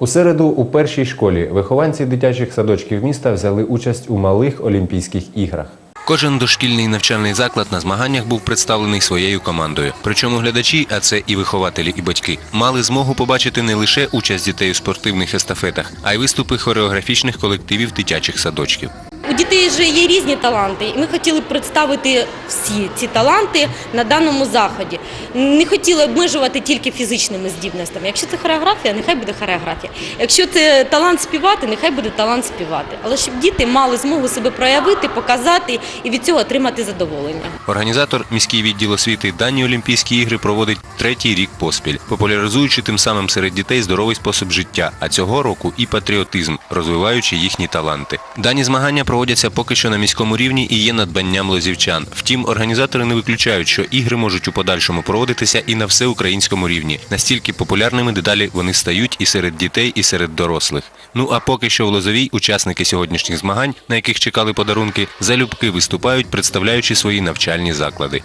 У середу у першій школі вихованці дитячих садочків міста взяли участь у малих Олімпійських іграх. Кожен дошкільний навчальний заклад на змаганнях був представлений своєю командою. Причому глядачі, а це і вихователі, і батьки, мали змогу побачити не лише участь дітей у спортивних естафетах, а й виступи хореографічних колективів дитячих садочків. Дітей вже є різні таланти, і ми хотіли представити всі ці таланти на даному заході. Не хотіли обмежувати тільки фізичними здібностями. Якщо це хореографія, нехай буде хореографія. Якщо це талант співати, нехай буде талант співати. Але щоб діти мали змогу себе проявити, показати і від цього отримати задоволення. Організатор міський відділ освіти дані Олімпійські ігри проводить третій рік поспіль, популяризуючи тим самим серед дітей здоровий спосіб життя, а цього року і патріотизм, розвиваючи їхні таланти. Дані змагання проводяться поки що на міському рівні і є надбанням лозівчан. Втім, організатори не виключають, що ігри можуть у подальшому проводитися і на всеукраїнському рівні. Настільки популярними дедалі вони стають і серед дітей, і серед дорослих. Ну а поки що в Лозовій учасники сьогоднішніх змагань, на яких чекали подарунки, залюбки виступають, представляючи свої навчальні заклади.